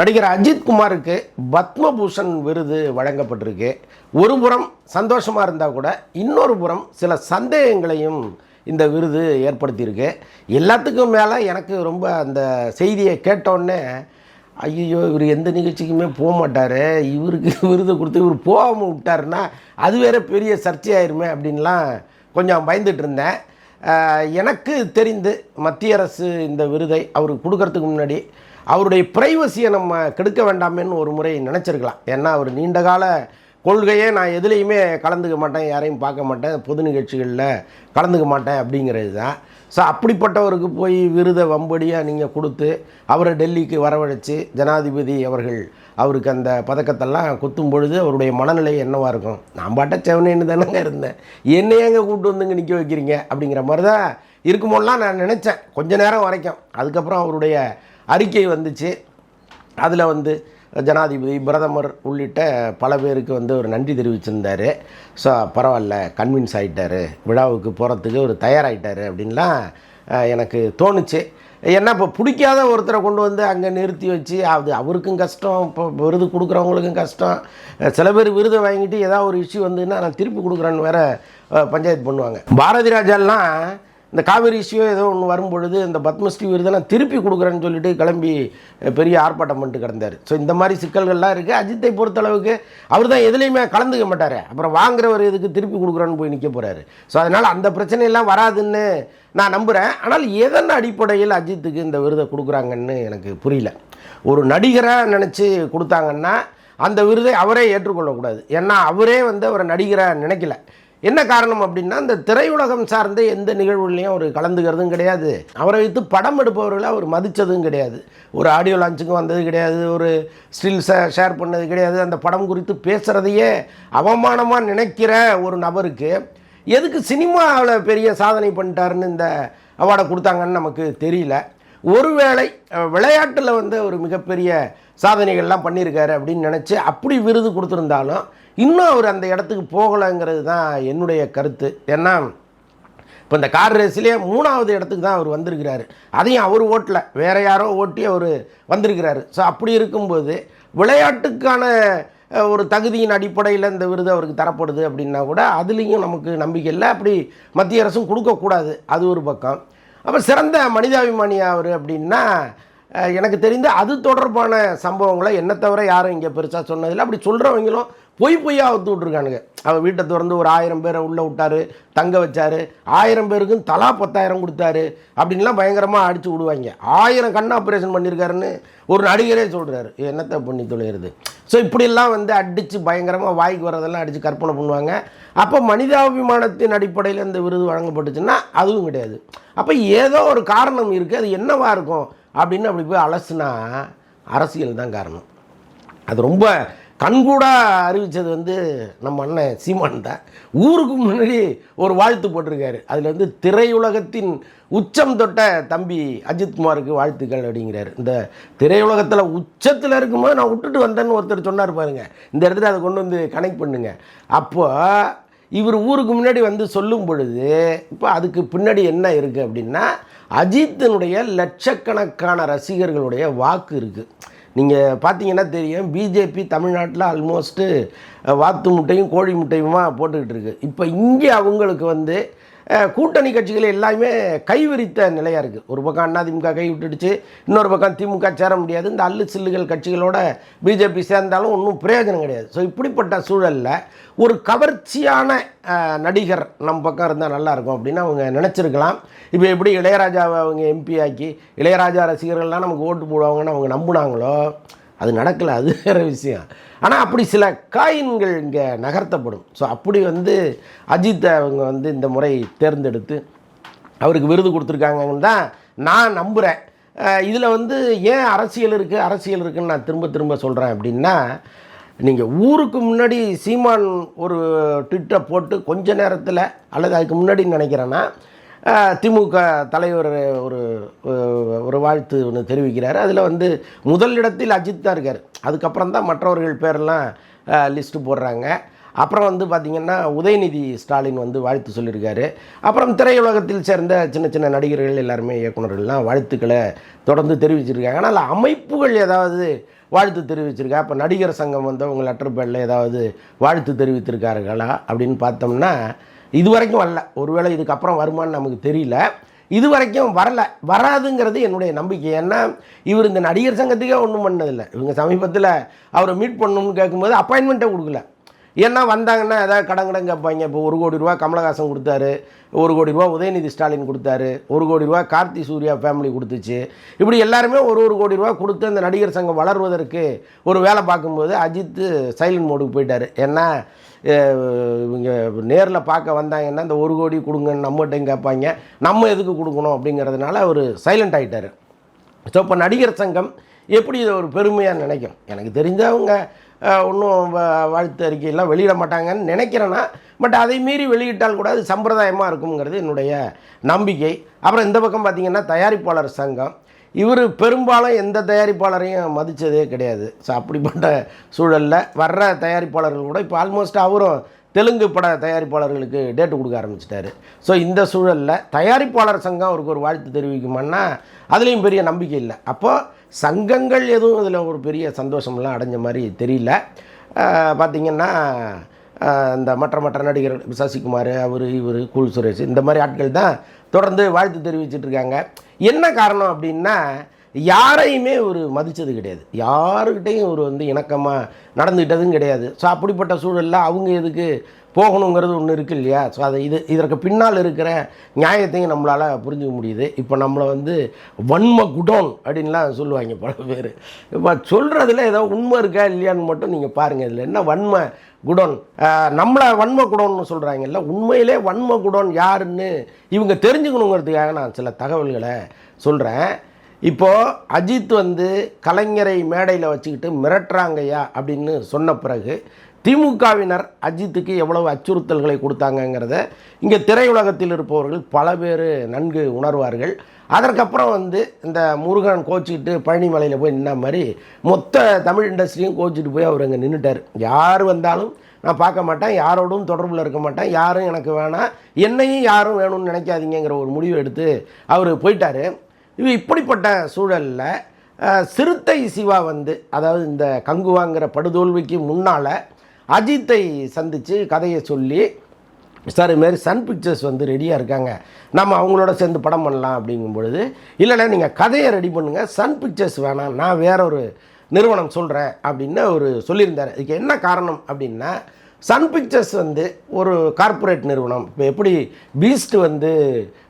நடிகர் அஜித் குமாருக்கு பத்மபூஷன் விருது வழங்கப்பட்டிருக்கு. ஒரு புறம் சந்தோஷமாக இருந்தால் கூட இன்னொரு புறம் சில சந்தேகங்களையும் இந்த விருது ஏற்படுத்தியிருக்கு. எல்லாத்துக்கும் மேலே எனக்கு ரொம்ப அந்த செய்தியை கேட்டோடனே ஐயோ இவர் எந்த நிகழ்ச்சிக்குமே போக மாட்டார். இவருக்கு விருது கொடுத்து இவர் போகாமல் விட்டாருன்னா அது வேற பெரிய சர்ச்சையாயிருமே அப்படின்லாம் கொஞ்சம் பயந்துட்டு இருந்தேன். எனக்கு தெரிந்து மத்திய அரசு இந்த விருதை அவருக்கு கொடுக்கறதுக்கு முன்னாடி அவருடைய ப்ரைவசியை நம்ம கெடுக்க வேண்டாமேன்னு ஒரு முறை நினச்சிருக்கலாம். ஏன்னா அவர் நீண்ட கால கொள்கையே நான் எதுலேயுமே கலந்துக்க மாட்டேன் யாரையும் பார்க்க மாட்டேன் பொது நிகழ்ச்சிகளில் கலந்துக்க மாட்டேன் அப்படிங்கிறது தான். ஸோ அப்படிப்பட்டவருக்கு போய் விருதை வம்படியாக நீங்கள் கொடுத்து அவரை டெல்லிக்கு வரவழைச்சு ஜனாதிபதி அவர்கள் அவருக்கு அந்த பதக்கத்தெல்லாம் குத்தும் பொழுது அவருடைய மனநிலை என்னவாக இருக்கும்? நான் பாட்ட செவனேன்னு தானேங்க இருந்தேன். என்னையே எங்கே கூப்பிட்டு வந்துங்க நிற்க வைக்கிறீங்க? அப்படிங்கிற மாதிரி தான் இருக்குமோலாம் நான் நினச்சேன். கொஞ்ச நேரம் வரைக்கும். அதுக்கப்புறம் அவருடைய அறிக்கை வந்துச்சு. அதில் வந்து ஜனாதிபதி பிரதமர் உள்ளிட்ட பல பேருக்கு வந்து ஒரு நன்றி தெரிவிச்சிருந்தார். ஸோ பரவாயில்ல கன்வின்ஸ் ஆகிட்டாரு விழாவுக்கு போகிறதுக்கு ஒரு தயாராகிட்டாரு அப்படின்லாம் எனக்கு தோணுச்சு. ஏன்னா இப்போ பிடிக்காத ஒருத்தரை கொண்டு வந்து அங்கே நிறுத்தி வச்சு அது அவருக்கும் கஷ்டம் இப்போ விருது கொடுக்குறவங்களுக்கும் கஷ்டம். சில பேர் விருதை வாங்கிட்டு ஏதாவது ஒரு இஷ்யூ வந்துன்னா நான் திருப்பி கொடுக்குறேன்னு வேறு பஞ்சாயத்து பண்ணுவாங்க. பாரதி ராஜாலாம் இந்த காவிரி இஷ்யூ ஏதோ ஒன்று வரும்பொழுது இந்த பத்மஸ்ரீ விருதை நான் திருப்பி கொடுக்குறேன்னு சொல்லிட்டு கிளம்பி பெரிய ஆர்ப்பாட்டம் பண்ணிட்டு கிடந்தார். ஸோ இந்த மாதிரி சிக்கல்கள்லாம் இருக்குது அஜித்தை பொறுத்தளவுக்கு அவர் தான் எதுலேயுமே கலந்துக்க மாட்டார். அப்புறம் வாங்குறவர் இதுக்கு திருப்பி கொடுக்குறேன்னு போய் நிற்க போகிறாரு ஸோ அதனால் அந்த பிரச்சனையெல்லாம் வராதுன்னு நான் நம்புகிறேன் ஆனால் எதன் அடிப்படையில் அஜித்துக்கு இந்த விருதை கொடுக்குறாங்கன்னு எனக்கு புரியல. ஒரு நடிகராக நினச்சி கொடுத்தாங்கன்னா அந்த விருதை அவரே ஏற்றுக்கொள்ளக்கூடாது. ஏன்னா அவரே வந்து அவரை நடிகராக நினைக்கல. என்ன காரணம் அப்படின்னா இந்த திரையுலகம் சார்ந்த எந்த நிகழ்வுலையும் அவர் கலந்துக்கிறதும் கிடையாது. அவரை வைத்து படம் எடுப்பவர்களை அவர் மதித்ததும் கிடையாது. ஒரு ஆடியோ லான்ச்சுக்கும் வந்தது கிடையாது ஒரு ஸ்டில்ஸை ஷேர் பண்ணது கிடையாது. அந்த படம் குறித்து பேசுகிறதையே அவமானமாக நினைக்கிற ஒரு நபருக்கு எதுக்கு சினிமாவில் பெரிய சாதனை பண்ணிட்டாருன்னு இந்த அவார்டை கொடுத்தாங்கன்னு நமக்கு தெரியல. ஒருவேளை விளையாட்டில் வந்து ஒரு மிகப்பெரிய சாதனைகள்லாம் பண்ணியிருக்காரு அப்படின்னு நினச்சி அப்படி விருது கொடுத்துருந்தாலும் இன்னும் அவர் அந்த இடத்துக்கு போகலைங்கிறது தான் என்னுடைய கருத்து. ஏன்னா இப்போ இந்த கார் ரேஸ்லேயே மூணாவது இடத்துக்கு தான் அவர் வந்திருக்கிறாரு. அதையும் அவர் ஓட்டல. வேற யாரோ ஓட்டி அவர் வந்திருக்கிறாரு. ஸோ அப்படி இருக்கும்போது விளையாட்டுக்கான ஒரு தகுதியின் அடிப்படையில் இந்த விருது அவருக்கு தரப்படுது அப்படின்னா கூட அதுலேயும் நமக்கு நம்பிக்கை இல்லை. அப்படி மத்திய அரசும் கொடுக்கக்கூடாது அது ஒரு பக்கம். அப்போ சிறந்த மனிதாபிமானியா அவர் அப்படின்னா எனக்கு தெரிந்து அது தொடர்பான சம்பவங்களை என்ன தவிர யாரும் இங்கே பெருசாக சொன்னதில்லை. அப்படி சொல்கிறவங்களும் பொய் பொய்யா ஒத்து விட்ருக்கானுங்க அவர் வீட்டை திறந்து ஒரு ஆயிரம் பேரை உள்ளே விட்டாரு தங்க வச்சாரு. ஆயிரம் பேருக்கும் தலா பத்தாயிரம் கொடுத்தாரு. அப்படின்லாம் பயங்கரமாக அடித்து விடுவாங்க. ஆயிரம் கண் ஆப்ரேஷன் பண்ணியிருக்காருன்னு ஒரு நடிகரே சொல்கிறாரு என்னத்தை பண்ணி தொலைகிறது? ஸோ இப்படியெல்லாம் வந்து அடித்து பயங்கரமாக வாய்க்கு வரதெல்லாம் அடித்து கற்பனை பண்ணுவாங்க. அப்போ மனிதாபிமானத்தின் அடிப்படையில் இந்த விருது வழங்கப்பட்டுச்சுன்னா அதுவும் கிடையாது. அப்போ ஏதோ ஒரு காரணம் இருக்குது அது என்னவாக இருக்கும்? அப்படின்னு அப்படி போய் அலசுனா அரசியல் தான் காரணம். அது ரொம்ப கண்கூடாக அறிவித்தது வந்து நம்ம அண்ணன் சீமான் தான். ஊருக்கு முன்னாடி ஒரு வாழ்த்து போட்டிருக்காரு. அதில் வந்து திரையுலகத்தின் உச்சம் தொட்ட தம்பி அஜித்குமாருக்கு வாழ்த்துக்கள் அப்படிங்கிறாரு. இந்த திரையுலகத்தில் உச்சத்தில் இருக்கும்போது நான் விட்டுட்டு வந்தேன்னு ஒருத்தர் சொன்னார் பாருங்க. இந்த இடத்துல அதை கொண்டு வந்து கனெக்ட் பண்ணுங்க. அப்போது இவர் ஊருக்கு முன்னாடி வந்து சொல்லும் பொழுது இப்போ அதுக்கு பின்னாடி என்ன இருக்குது அப்படின்னா அஜித்தினுடைய லட்சக்கணக்கான ரசிகர்களுடைய வாக்கு இருக்குது நீங்கள் பார்த்தீங்கன்னா தெரியும் பிஜேபி தமிழ்நாட்டில் ஆல்மோஸ்ட்டு வாத்து முட்டையும் கோழி முட்டையுமா போட்டுக்கிட்டு இருக்கு. இப்போ இங்கே அவங்களுக்கு வந்து கூட்டணி கட்சிகள் எல்லாமே கைவிரித்த நிலையாக இருக்குது ஒரு பக்கம் அதிமுக கை விட்டுடுச்சு இன்னொரு பக்கம் திமுக சேர முடியாது. இந்த அல்லு சில்லுகள் கட்சிகளோட பிஜேபி சேர்ந்தாலும் ஒன்றும் பிரயோஜனம் கிடையாது. ஸோ இப்படிப்பட்ட சூழலில் ஒரு கவர்ச்சியான நடிகர் நம்ம பக்கம் இருந்தால் நல்லாயிருக்கும் அப்படின்னு அவங்க நினச்சிருக்கலாம். இப்போ எப்படி இளையராஜாவை அவங்க எம்பி ஆக்கி இளையராஜா ரசிகர்கள்லாம் நமக்கு ஓட்டு போடுவாங்கன்னு அவங்க நம்புனாங்களோ அது நடக்கலை அது வேறு விஷயம். ஆனால் அப்படி சில காயின்கள் இங்கே நகர்த்தப்படும். ஸோ அப்படி வந்து அஜித்தை அவங்க வந்து இந்த முறை தேர்ந்தெடுத்து அவருக்கு விருது கொடுத்துருக்காங்கன்னு தான் நான் நம்புகிறேன் இதில் வந்து ஏன் அரசியல் இருக்குது அரசியல் இருக்குன்னு நான் திரும்ப திரும்ப சொல்கிறேன் அப்படின்னா நீங்கள் ஊருக்கு முன்னாடி சீமான் ஒரு ட்விட்டை போட்டு கொஞ்ச நேரத்தில் அல்லது அதுக்கு முன்னாடி நினைக்கிறேன்னா திமுக தலைவர் ஒரு ஒரு வாழ்த்து ஒன்று தெரிவிக்கிறார். அதில் வந்து முதல் இடத்தில் அஜித் தான் இருக்கார். அதுக்கப்புறம் தான் மற்றவர்கள் பேரெல்லாம் லிஸ்ட்டு போடுறாங்க. அப்புறம் வந்து பார்த்திங்கன்னா உதயநிதி ஸ்டாலின் வந்து வாழ்த்து சொல்லியிருக்காரு. அப்புறம் திரையுலகத்தில் சேர்ந்த சின்ன சின்ன நடிகர்கள் எல்லாருமே இயக்குனர்கள்லாம் வாழ்த்துக்களை தொடர்ந்து தெரிவிச்சிருக்காங்க. ஆனால் அமைப்புகள் ஏதாவது வாழ்த்து தெரிவிச்சிருக்கா? இப்போ நடிகர் சங்கம் வந்து அவங்க லெட்டர் பேடில் ஏதாவது வாழ்த்து தெரிவித்திருக்கார்களா? அப்படின்னு பார்த்தோம்னா இது வரைக்கும் வரல. ஒருவேளை இதுக்கப்புறம் வருமான்னு நமக்கு தெரியல. இது வரைக்கும் வரல. வராதுங்கிறது என்னுடைய நம்பிக்கை. ஏன்னா இவர் இந்த நடிகர் சங்கத்துக்கே ஒன்றும் பண்ணதில்லை. இவங்க சமீபத்தில் அவரை மீட் பண்ணணும்னு கேட்கும்போது அப்பாயின்மெண்ட்டே கொடுக்கல. ஏன்னா வந்தாங்கன்னா ஏதாவது கடன் கடன் கேட்பாங்க. இப்போ ஒரு கோடி ரூபா கமலஹாசன் கொடுத்தாரு. ஒரு கோடி ரூபா உதயநிதி ஸ்டாலின் கொடுத்தாரு. ஒரு கோடி ரூபா கார்த்தி சூர்யா ஃபேமிலி கொடுத்துச்சு. இப்படி எல்லாருமே ஒரு ஒரு கோடி ரூபா கொடுத்து அந்த நடிகர் சங்கம் வளர்வதற்கு ஒரு வேலை பார்க்கும்போது அஜித் சைலண்ட் மோடுக்கு போயிட்டார். ஏன்னா இவங்க நேரில் பார்க்க வந்தாங்கன்னா இந்த ஒரு கோடி கொடுங்கன்னு நம்மகிட்டையும் கேட்பாங்க. நம்ம எதுக்கு கொடுக்கணும் அப்படிங்கிறதுனால அவர் சைலண்ட் ஆகிட்டார் ஸோ இப்போ நடிகர் சங்கம் எப்படி இதை ஒரு பெருமையாக நினைக்கும்? எனக்கு தெரிஞ்சவங்க ஒன்றும் வாழ்த்து அறிக்கையெல்லாம் வெளியிட மாட்டாங்கன்னு நினைக்கிறேன்னா பட் அதை மீறி வெளியிட்டால் கூட அது சம்பிரதாயமாக இருக்குங்கிறது என்னுடைய நம்பிக்கை. அப்புறம் இந்த பக்கம் பார்த்திங்கன்னா தயாரிப்பாளர் சங்கம். இவர் பெரும்பாலும் எந்த தயாரிப்பாளரையும் மதித்ததே கிடையாது. ஸோ அப்படிப்பட்ட சூழலில் வர்ற தயாரிப்பாளர்கள் கூட இப்போ ஆல்மோஸ்ட் அவரும் தெலுங்கு பட தயாரிப்பாளர்களுக்கு டேட்டு கொடுக்க ஆரம்பிச்சிட்டாரு. ஸோ இந்த சூழலில் தயாரிப்பாளர் சங்கம் அவருக்கு ஒரு வாழ்த்து தெரிவிக்குமான்னா அதுலேயும் பெரிய நம்பிக்கை இல்லை. அப்போது சங்கங்கள் எதுவும் இதில் ஒரு பெரிய சந்தோஷம்லாம் அடைஞ்ச மாதிரி தெரியல. பார்த்திங்கன்னா பார்த்தீங்கன்னா இந்த மற்ற மற்ற நடிகர்கள் சசிகுமார் அவர் இவர் கூல் சுரேஷ் இந்த மாதிரி ஆட்கள் தான் தொடர்ந்து வாழ்த்து தெரிவிச்சிட்டு இருக்காங்க. என்ன காரணம் அப்படின்னா யாரையுமே ஒரு மதித்தது கிடையாது. யாருக்கிட்டையும் ஒரு வந்து இணக்கமாக நடந்துக்கிட்டதும் கிடையாது. ஸோ அப்படிப்பட்ட சூழலில் அவங்க எதுக்கு போகணுங்கிறது ஒன்று இருக்கு இல்லையா? ஸோ அதை இது இதற்கு பின்னால் இருக்கிற நியாயத்தையும் நம்மளால் புரிஞ்சுக்க முடியுது. இப்போ நம்மளை வந்து வன்ம குடோன் அப்படின்லாம் சொல்லுவாங்க பல பேர். இப்போ சொல்கிறதுல ஏதோ உண்மை இருக்கா இல்லையான்னு மட்டும் நீங்கள் பாருங்கள் இதில் என்ன வன்ம குடோன் நம்மளை வன்ம குடோன்னு சொல்கிறாங்கல்ல உண்மையிலே வன்ம குடோன் யாருன்னு இவங்க தெரிஞ்சுக்கணுங்கிறதுக்காக நான் சில தகவல்களை சொல்கிறேன் இப்போது அஜித் வந்து கலைஞரை மேடையில் வச்சுக்கிட்டு மிரட்டுறாங்கய்யா அப்படின்னு சொன்ன பிறகு திமுகவினர் அஜித்துக்கு எவ்வளவு அச்சுறுத்தல்களை கொடுத்தாங்கங்கிறத இங்கே திரையுலகத்தில் இருப்பவர்கள் பல பேர் நன்கு உணர்வார்கள். அதற்கப்புறம் வந்து இந்த முருகன் கோச்சிக்கிட்டு பழனிமலையில் போய் நின்ன மாதிரி மொத்த தமிழ் இண்டஸ்ட்ரியும் கோச்சிட்டு போய் அவர் அங்கே நின்றுட்டார் யார் வந்தாலும் நான் பார்க்க மாட்டேன் யாரோடும் தொடர்பில் இருக்க மாட்டேன் யாரும் எனக்கு வேணாம் என்னையும் யாரும் வேணும்னு நினைக்காதீங்கிற ஒரு முடிவு எடுத்து அவர் போயிட்டார். இது இப்படிப்பட்ட சூழலில் சிறுத்தை சிவா வந்து அதாவது இந்த கங்குவாங்கிற படுதோல்விக்கு முன்னால் அஜித்தை சந்தித்து கதையை சொல்லி சார் இதுமாரி சன் பிக்சர்ஸ் வந்து ரெடியாக இருக்காங்க. நம்ம அவங்களோட சேர்ந்து படம் பண்ணலாம் அப்படிங்கும் பொழுது இல்லைண்ணா நீங்கள் கதையை ரெடி பண்ணுங்கள் சன் பிக்சர்ஸ் வேணாம். நான் வேற ஒரு நிறுவனம் சொல்கிறேன் அப்படின்னு அவர் சொல்லியிருந்தார். இதுக்கு என்ன காரணம் அப்படின்னா சன் பிக்சர்ஸ் வந்து ஒரு கார்ப்பரேட் நிறுவனம். இப்போ எப்படி பீஸ்ட் வந்து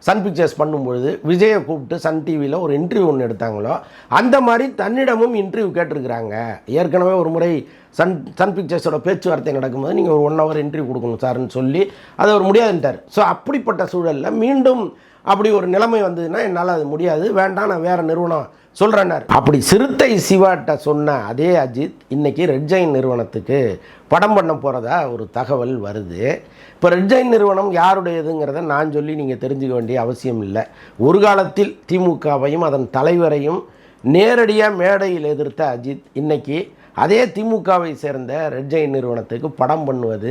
சன் பிக்சர்ஸ் பண்ணும்பொழுது விஜயை கூப்பிட்டு சன் டிவியில் ஒரு இன்டர்வியூ ஒன்று எடுத்தாங்களோ அந்த மாதிரி தன்னிடமும் இன்டர்வியூ கேட்டிருக்கிறாங்க. ஏற்கனவே ஒரு முறை சன் சன் பிக்சர்ஸோட பேச்சுவார்த்தை நடக்கும்போது நீங்கள் ஒரு ஒன் ஹவர் இன்டர்வியூ கொடுக்கணும் சார்னு சொல்லி அதை அவர் முடியாதுன்ட்டார். ஸோ அப்படிப்பட்ட சூழலில் மீண்டும் அப்படி ஒரு நிலைமை வந்ததுன்னா என்னால் அது முடியாது. வேண்டாம் நான் வேறு நிறுவனம் சொல்கிறேன்னார் அப்படி சிறுத்தை சிவாட்ட சொன்ன அதே அஜித் இன்றைக்கி ரெட் ஜெயின் நிறுவனத்துக்கு படம் பண்ண போகிறதா ஒரு தகவல் வருது. இப்போ ரெட்ஜைன் நிறுவனம் யாருடையதுங்கிறத நான் சொல்லி நீங்கள் தெரிஞ்சுக்க வேண்டிய அவசியம் இல்லை. ஒரு காலத்தில் திமுகவையும் அதன் தலைவரையும் நேரடியாக மேடையில் எதிர்த்த அஜித் இன்னைக்கு அதே திமுகவை சேர்ந்த ரெட்ஜைன் நிறுவனத்துக்கு படம் பண்ணுவது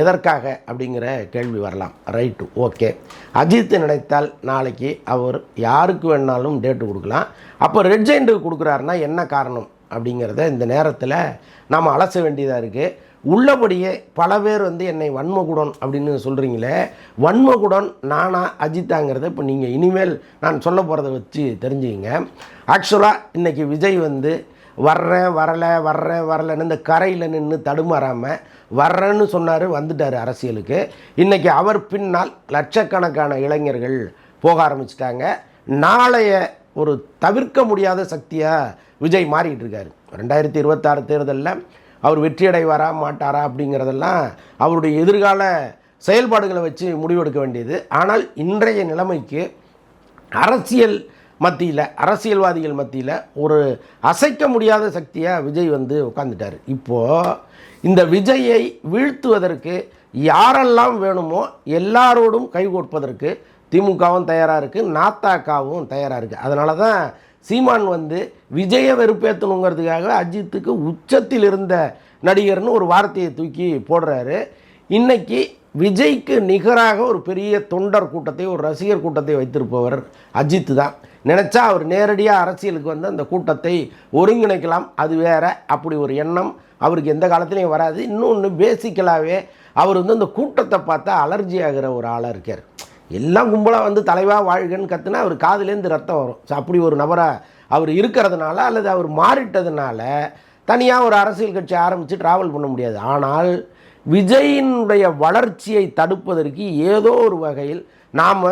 எதற்காக அப்படிங்கிற கேள்வி வரலாம். Right okay. அஜித் நினைத்தால் நாளைக்கு அவர் யாருக்கு வேணாலும் டேட்டு கொடுக்கலாம். அப்போ ரெட் கொடுக்குறாருன்னா என்ன காரணம் அப்படிங்கிறத இந்த நேரத்தில் நாம் அலச வேண்டியதாக இருக்குது உள்ளபடியே பல பேர் வந்து என்னை வன்மகுடன் அப்படின்னு சொல்கிறீங்களே வன்மகுடன் நானா அஜித்தாங்கிறத இப்போ நீங்கள் இனிமேல் நான் சொல்ல போகிறத வச்சு தெரிஞ்சுக்கிங்க. ஆக்சுவலாக இன்றைக்கி விஜய் வந்து வர்றேன் வரலை வர்றேன் வரலைன்னு இந்த கரையில் நின்று தடுமாறாமல் வர்றேன்னு சொன்னார் வந்துட்டார் அரசியலுக்கு. இன்றைக்கி அவர் பின்னால் லட்சக்கணக்கான இளைஞர்கள் போக ஆரம்பிச்சிட்டாங்க. நாளைய ஒரு தவிர்க்க முடியாத சக்தியாக விஜய் மாறிக்கிட்டு இருக்காரு. ரெண்டாயிரத்தி இருபத்தாறு தேர்தலில் அவர் வெற்றியடைவாரா மாட்டாரா அப்படிங்கிறதெல்லாம் அவருடைய எதிர்கால செயல்பாடுகளை வச்சு முடிவெடுக்க வேண்டியது. ஆனால் இன்றைய நிலைமைக்கு அரசியல் மத்தியில் அரசியல்வாதிகள் மத்தியில் ஒரு அசைக்க முடியாத சக்தியாக விஜய் வந்து உட்காந்துட்டார் இப்போது இந்த விஜயை வீழ்த்துவதற்கு யாரெல்லாம் வேணுமோ எல்லாரோடும் கைகோர்ப்பதற்கு திமுகவும் தயாராக இருக்குது நாத்தாக்காவும் தயாராக இருக்குது அதனால தான் சீமான் வந்து விஜயை வெறுப்பேற்றணுங்கிறதுக்காக அஜித்துக்கு உச்சத்தில் இருந்த நடிகர்னு ஒரு வார்த்தையை தூக்கி போடுறாரு. இன்னைக்கு விஜய்க்கு நிகராக ஒரு பெரிய தொண்டர் கூட்டத்தை ஒரு ரசிகர் கூட்டத்தை வைத்திருப்பவர் அஜித் தான். நினச்சா அவர் நேரடியாக அரசியலுக்கு வந்து அந்த கூட்டத்தை ஒருங்கிணைக்கலாம் அது வேற. அப்படி ஒரு எண்ணம் அவருக்கு எந்த காலத்துலையும் வராது. இன்னொன்று பேசிக்கலாகவே அவர் வந்து அந்த கூட்டத்தை பார்த்தா அலர்ஜி ஆகிற ஒரு ஆளாக இருக்கார். எல்லாம் கும்பலாக வந்து தலைவா வாழ்கன்னு கத்துனா அவர் காதுலேருந்து ரத்தம் வரும். ஸோ அப்படி ஒரு நபராக அவர் இருக்கிறதுனால அல்லது அவர் மாறிட்டதுனால தனியாக ஒரு அரசியல் கட்சி ஆரம்பித்து ட்ராவல் பண்ண முடியாது. ஆனால் விஜயினுடைய வளர்ச்சியை தடுப்பதற்கு ஏதோ ஒரு வகையில் நாம்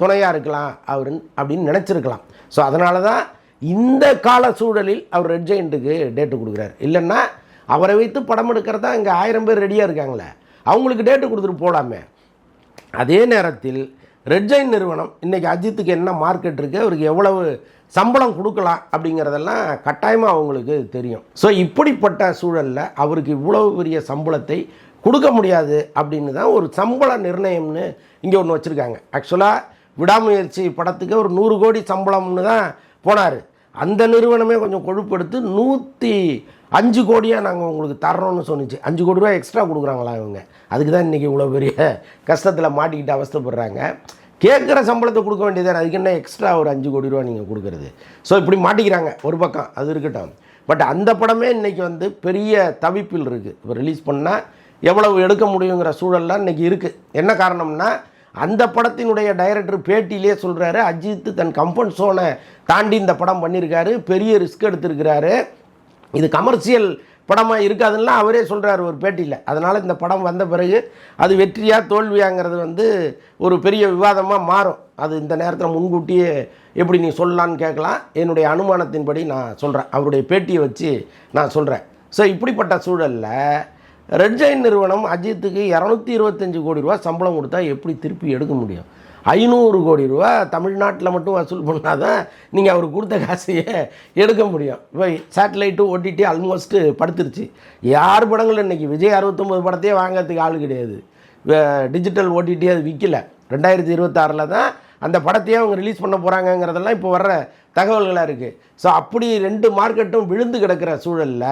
துணையாக இருக்கலாம் அவர் அப்படின்னு நினச்சிருக்கலாம். ஸோ அதனால தான் இந்த கால சூழலில் அவர் ரெட் ஜெயிண்ட்டுக்கு டேட்டு கொடுக்குறாரு. இல்லைன்னா அவரை வைத்து படம் எடுக்கிறதா இங்கே ஆயிரம் பேர் ரெடியாக இருக்காங்களே. அவங்களுக்கு டேட்டு கொடுத்துட்டு போடாமே அதே நேரத்தில் ரெட்ஜைன் நிறுவனம் இன்றைக்கி அஜித்துக்கு என்ன மார்க்கெட் இருக்குது அவருக்கு எவ்வளவு சம்பளம் கொடுக்கலாம் அப்படிங்கிறதெல்லாம் கட்டாயமாக அவங்களுக்கு தெரியும். ஸோ இப்படிப்பட்ட சூழலில் அவருக்கு இவ்வளவு பெரிய சம்பளத்தை கொடுக்க முடியாது அப்படின்னு தான் ஒரு சம்பள நிர்ணயம்னு இங்கே ஒன்று வச்சுருக்காங்க. ஆக்சுவலாக விடாமுயற்சி படத்துக்கு ஒரு நூறு கோடி சம்பளம்னு தான் போனார். அந்த நிறுவனமே கொஞ்சம் கொழுப்படுத்து நூற்றி அஞ்சு கோடியாக நாங்கள் உங்களுக்கு தர்றோம்னு சொன்னிச்சு. அஞ்சு கோடி ரூபா எக்ஸ்ட்ரா கொடுக்குறாங்களா இவங்க. அதுக்கு தான் இன்றைக்கி இவ்வளோ பெரிய கஷ்டத்தில் மாட்டிக்கிட்டு அவஸ்தைப்படுறாங்க. கேட்குற சம்பளத்தை கொடுக்க வேண்டியது அதுக்கு என்ன எக்ஸ்ட்ரா ஒரு அஞ்சு கோடி ரூபா நீங்கள் கொடுக்குறது? ஸோ இப்படி மாட்டிக்கிறாங்க. ஒரு பக்கம் அது இருக்கட்டும். பட் அந்த படமே இன்றைக்கி வந்து பெரிய தவிப்பில் இருக்குது இப்போ ரிலீஸ் பண்ணால் எவ்வளவு எடுக்க முடியுங்கிற சூழல்லாம் இன்றைக்கி இருக்குது என்ன காரணம்னா அந்த படத்தினுடைய டைரக்டர் பேட்டியிலே சொல்கிறாரு அஜித் தன் கம்ஃபர்ட் சோனை தாண்டி இந்த படம் பண்ணியிருக்காரு பெரிய ரிஸ்க் எடுத்திருக்கிறாரு. இது கமர்ஷியல் படமாக இருக்காதுன்னா அவரே சொல்கிறார் ஒரு பேட்டியில். அதனால் இந்த படம் வந்த பிறகு அது வெற்றியாக தோல்வியாங்கிறது வந்து ஒரு பெரிய விவாதமாக மாறும். அது இந்த நேரத்தில் முன்கூட்டியே எப்படி நீ சொல்லலான்னு கேட்கலாம். என்னுடைய அனுமானத்தின்படி நான் சொல்கிறேன் அவருடைய பேட்டியை வச்சு நான் சொல்கிறேன் ஸோ இப்படிப்பட்ட சூழலில் ரெட் ஜெயின் நிறுவனம் அஜித்துக்கு இரநூத்தி இருபத்தஞ்சி கோடி ரூபா சம்பளம் கொடுத்தா எப்படி திருப்பி எடுக்க முடியும்? ஐநூறு கோடி ரூபா தமிழ்நாட்டில் மட்டும் வசூல் பண்ணால் தான் நீங்கள் அவர் கொடுத்த காசையே எடுக்க முடியும். இப்போ சேட்டலைட்டு ஓடிடி ஆல்மோஸ்ட்டு படுத்துருச்சு. யார் படங்கள் இன்றைக்கி விஜய் அறுபத்தொம்போது படத்தையே வாங்கிறதுக்கு ஆள் கிடையாது. டிஜிட்டல் ஓட்டிகிட்டே அது விற்கல ரெண்டாயிரத்தி இருபத்தாறில் தான் அந்த படத்தையே அவங்க ரிலீஸ் பண்ண போகிறாங்கங்கிறதெல்லாம் இப்போ வர்ற தகவல்களாக இருக்குது ஸோ அப்படி ரெண்டு மார்க்கெட்டும் விழுந்து கிடக்கிற சூழலில்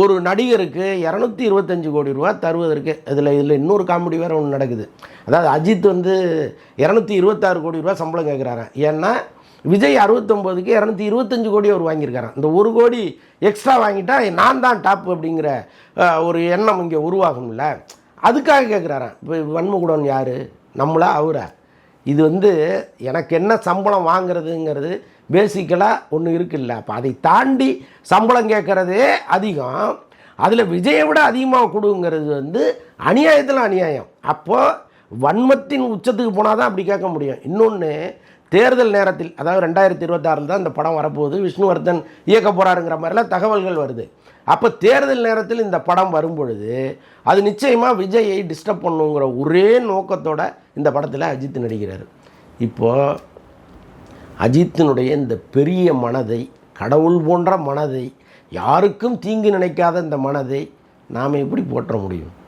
ஒரு நடிகருக்கு இரநூத்தி இருபத்தஞ்சு கோடி ரூபா தருவதற்கு இதில் இதில் இன்னொரு காமெடி வேறு ஒன்று நடக்குது. அதாவது அஜித் வந்து இரநூத்தி இருபத்தாறு கோடி ரூபா சம்பளம் கேட்குறாராம் ஏன்னா விஜய் அறுபத்தொம்போதுக்கு இரநூத்தி இருபத்தஞ்சு கோடி அவர் வாங்கியிருக்காராம் இந்த ஒரு கோடி எக்ஸ்ட்ரா வாங்கிட்டா நான் தான் டாப் அப்படிங்கிற ஒரு எண்ணம் இங்கே உருவாகும்ல. அதுக்காக கேட்குறாராம் இப்போ வன்மகுடன் யார்? நம்மளா அவரா? இது வந்து எனக்கு என்ன சம்பளம் வாங்குறதுங்கிறது பேசிக்கலாக ஒன்று இருக்குல்ல. அப்போ அதை தாண்டி சம்பளம் கேட்குறதே அதிகம். அதில் விஜயை விட அதிகமாக கொடுங்கிறது வந்து அநியாயத்தில் அநியாயம். அப்போது வன்மத்தின் உச்சத்துக்கு போனால் தான் அப்படி கேட்க முடியும். இன்னொன்று தேர்தல் நேரத்தில் அதாவது ரெண்டாயிரத்தி இருபத்தாறில் தான் இந்த படம் வரப்போகுது. விஷ்ணுவர்தன் இயக்க போகிறாருங்கிற மாதிரிலாம் தகவல்கள் வருது. அப்போ தேர்தல் நேரத்தில் இந்த படம் வரும்பொழுது அது நிச்சயமாக விஜயை டிஸ்டர்ப் பண்ணுங்கிற ஒரே நோக்கத்தோட இந்த படத்தில் அஜித் நடிக்கிறார். இப்போது அஜித்தினுடைய இந்த பெரிய மனதை கடவுள் போன்ற மனதை யாருக்கும் தீங்கு நினைக்காத இந்த மனதை நாம் எப்படி போற்ற முடியும்?